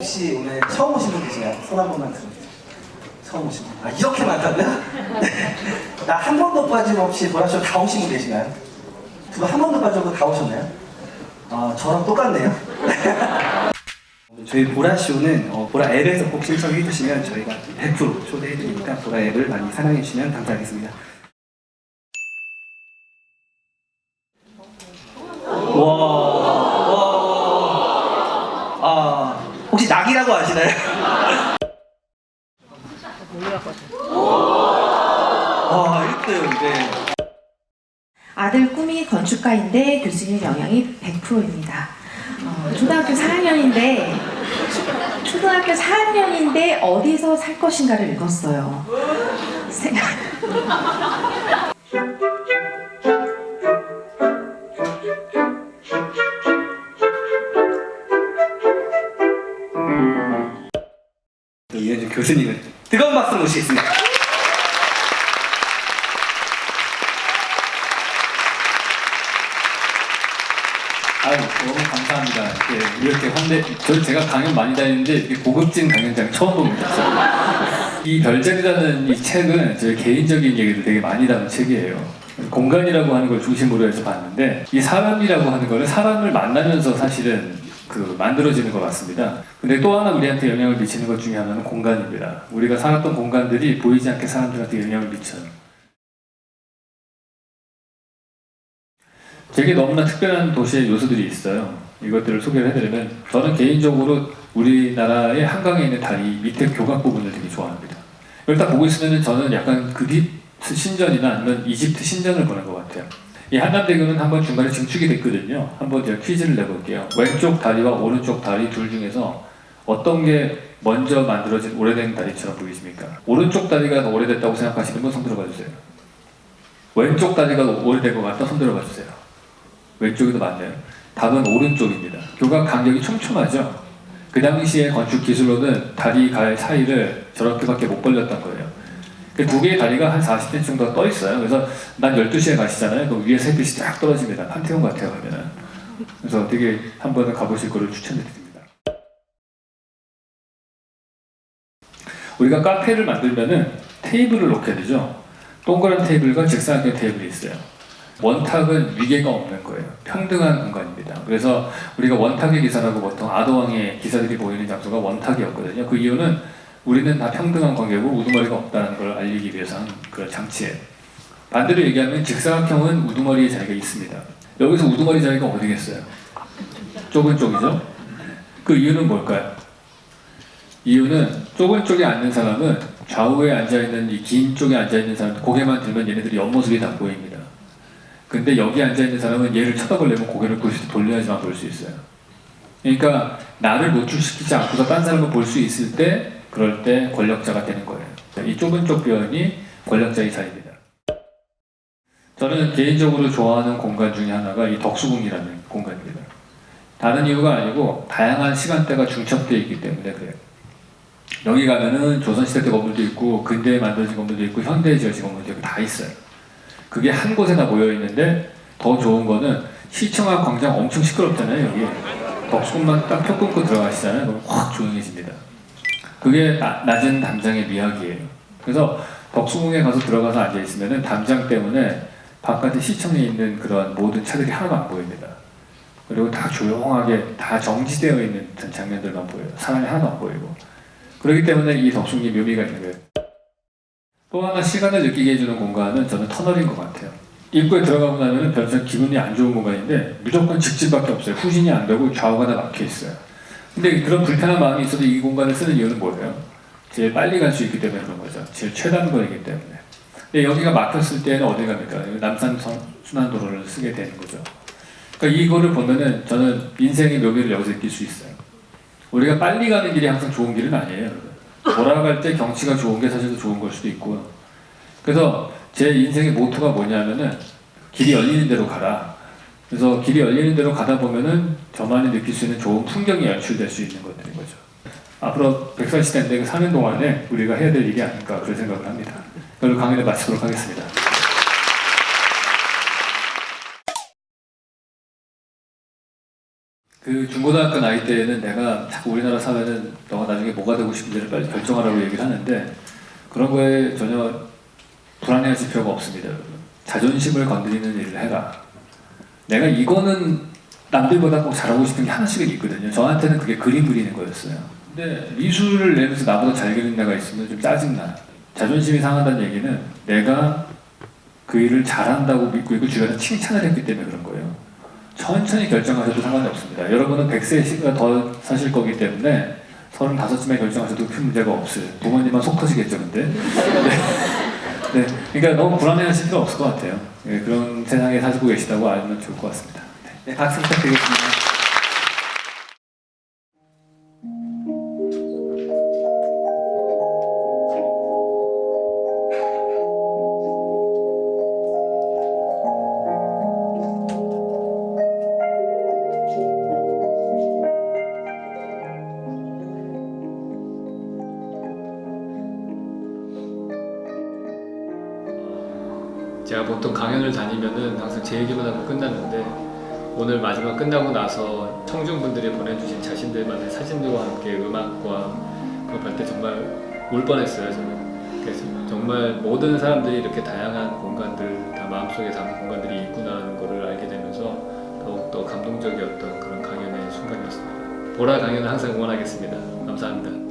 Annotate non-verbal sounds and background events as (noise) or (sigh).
혹시 오늘 처음 오신 분 계신가요? 손 한 번만 들어주세요. 처음 오신 분. 아, 이렇게 많다고요? (laughs) 나 한 번도 빠짐없이 보라쇼 다 오신 분 계신가요? 두 분 한 번도 빠져도 다 오셨나요? 아, 저랑 똑같네요. (laughs) 저희 보라쇼는 어, 보라 앱에서 꼭 신청해 주시면 저희가 100% 초대해 드리니까 보라 앱을 많이 사랑해 주시면 감사하겠습니다. 와, 와, 아, 혹시 낙이라고 아시나요? 와, 1등, 네. 아들 꿈이 건축가인데 교수님 영향이 100%입니다. 어, 초등학교 4학년인데 초등학교 4학년인데 어디서 살 것인가를 읽었어요. 생각. (laughs) 교수님을 뜨거운 박수로 모시겠습니다. 아유 너무 감사합니다. 이렇게, 이렇게 환대. 저 제가 강연 많이 다니는데 이렇게 고급진 강연장 처음 봅니다. 이 별장이라는 이 책은 제 개인적인 얘기를 되게 많이 담은 책이에요. 공간이라고 하는 걸 중심으로 해서 봤는데 이 사람이라고 하는 거는 사람을 만나면서 사실은 그 만들어지는 것 같습니다. 근데 또 하나 우리한테 영향을 미치는 것 중에 하나는 공간입니다. 우리가 살았던 공간들이 보이지 않게 사람들한테 영향을 미쳐요. 되게 너무나 특별한 도시의 요소들이 있어요. 이것들을 소개를 해드리면 저는 개인적으로 우리나라의 한강에 있는 다리 밑에 교각 부분을 되게 좋아합니다. 딱 보고 있으면 저는 약간 그리스 신전이나 아니면 이집트 신전을 보는 것 같아요. 이 한남대교는 한번 중간에 증축이 됐거든요. 한번 제가 퀴즈를 내볼게요. 왼쪽 다리와 오른쪽 다리 둘 중에서 어떤 게 먼저 만들어진 오래된 다리처럼 보이십니까? 오른쪽 다리가 더 오래됐다고 생각하시는 분 손 들어봐 주세요. 왼쪽 다리가 오래된 것 같다 손 들어봐 주세요. 왼쪽이 더 맞나요? 답은 오른쪽입니다. 교각 간격이 촘촘하죠. 그 당시에 건축 기술로는 다리 갈 사이를 저렇게밖에 못 벌렸던 거예요. 그두 개의 다리가 한 40cm 정도 떠 있어요. 그래서 난 12시에 가시잖아요. 그럼 위에서 햇빛이 쫙 떨어집니다. 판테온 같아요, 가면은. 그래서 되게 한 번은 가보실 거를 추천드립니다. 우리가 카페를 만들면은 테이블을 놓게 되죠. 동그란 테이블과 직사각형 테이블이 있어요. 원탁은 위계가 없는 거예요. 평등한 공간입니다. 그래서 우리가 원탁의 기사라고 보통 아도왕의 기사들이 모이는 장소가 원탁이었거든요. 그 이유는 우리는 다 평등한 관계고 우두머리가 없다는 걸 알리기 위해서 한 그런 장치예요. 반대로 얘기하면 직사각형은 우두머리의 자리가 있습니다. 여기서 우두머리 자리가 어디겠어요? 좁은 쪽이죠? 그 이유는 뭘까요? 이유는 좁은 쪽에 앉는 사람은 좌우에 앉아있는 이 긴 쪽에 앉아있는 사람 고개만 들면 얘네들이 옆모습이 다 보입니다. 근데 여기 앉아있는 사람은 얘를 쳐다보려면 고개를 그 돌려야지만 볼 수 있어요. 그러니까 나를 노출시키지 않고서 딴 사람을 볼 수 있을 때 그럴 때 권력자가 되는 거예요. 이 좁은 쪽 표현이 권력자의 자리입니다. 저는 개인적으로 좋아하는 공간 중에 하나가 이 덕수궁이라는 공간입니다. 다른 이유가 아니고 다양한 시간대가 중첩되어 있기 때문에 그래요. 여기 가면은 조선시대 때 건물도 있고 근대에 만들어진 건물도 있고 현대에 지어진 건물도 있고 다 있어요. 그게 한 곳에 다 모여 있는데 더 좋은 거는 시청 앞 광장 엄청 시끄럽잖아요 여기 덕수궁만 딱 표 끊고 들어가시잖아요 그럼 확 조용해집니다 그게 나- 낮은 담장의 미학이에요 그래서 덕수궁에 가서 들어가서 앉아 있으면은 담장 때문에 바깥에 시청에 있는 그런 모든 차들이 하나도 안 보입니다 그리고 다 조용하게 다 정지되어 있는 장면들만 보여요 사람이 하나도 안 보이고 그렇기 때문에 이 덕수궁이 묘미가 있는 거예요 또 하나 시간을 느끼게 해주는 공간은 저는 터널인 것 같아요. 입구에 들어가고 나면 별로 기분이 안 좋은 공간인데 무조건 직진밖에 없어요. 후진이 안 되고 좌우가 다 막혀 있어요. 근데 그런 불편한 마음이 있어도 이 공간을 쓰는 이유는 뭐예요? 제일 빨리 갈 수 있기 때문에 그런 거죠. 제일 최단거리기 때문에. 근데 여기가 막혔을 때는 어디 갑니까? 남산 선- 순환도로를 쓰게 되는 거죠. 그러니까 이거를 보면은 저는 인생의 묘미를 여기서 느낄 수 있어요. 우리가 빨리 가는 길이 항상 좋은 길은 아니에요. 돌아갈 때 경치가 좋은 게 사실 더 좋은 걸 수도 있고요. 그래서 제 인생의 모토가 뭐냐면은 길이 열리는 대로 가라. 그래서 길이 열리는 대로 가다 보면은 저만이 느낄 수 있는 좋은 풍경이 연출될 수 있는 것들인 거죠. 앞으로 백살 시대인데 그 사는 동안에 우리가 해야 될 일이 아닐까 그런 생각을 합니다. 그걸로 강연을 마치도록 하겠습니다. 그그 중고등학교 나이 때에는 내가 자꾸 우리나라 사회는 너가 나중에 뭐가 되고 싶은지를 빨리 결정하라고 얘기를 하는데 그런 거에 전혀 불안해하실 필요가 없습니다. 자존심을 건드리는 일을 해라. 내가 이거는 남들보다 꼭 잘하고 싶은 게 하나씩은 있거든요. 저한테는 그게 그림 그리는 거였어요. 근데 미술을 내면서 나보다 잘 그리는 애가 있으면 좀 짜증나. 자존심이 상한다는 얘기는 내가 그 일을 잘한다고 믿고 있고 주변에 칭찬을 했기 때문에 그런 거예요. 천천히 결정하셔도 상관이 없습니다. 여러분은 100세가 더 사실 거기 때문에 35쯤에 결정하셔도 큰 문제가 없어요. 부모님만 속 터지겠죠, 근데. (laughs) 네. 네. 그러니까 너무 불안해하실 필요 없을 것 같아요. 예, 그런 세상에 사시고 계시다고 알면 좋을 것 같습니다. 네. 네, 박수 부탁드리겠습니다. 제가 보통 강연을 다니면은 항상 제 얘기만 하고 끝났는데 오늘 마지막 끝나고 나서 청중분들이 보내주신 자신들만의 사진들과 함께 음악과 그거 볼때 정말 울 뻔했어요 저는. 그래서 정말 모든 사람들이 이렇게 다양한 공간들 다 마음속에 담은 공간들이 있구나라는 거를 알게 되면서 더욱더 감동적이었던 그런 강연의 순간이었습니다. 보라 강연을 항상 응원하겠습니다. 감사합니다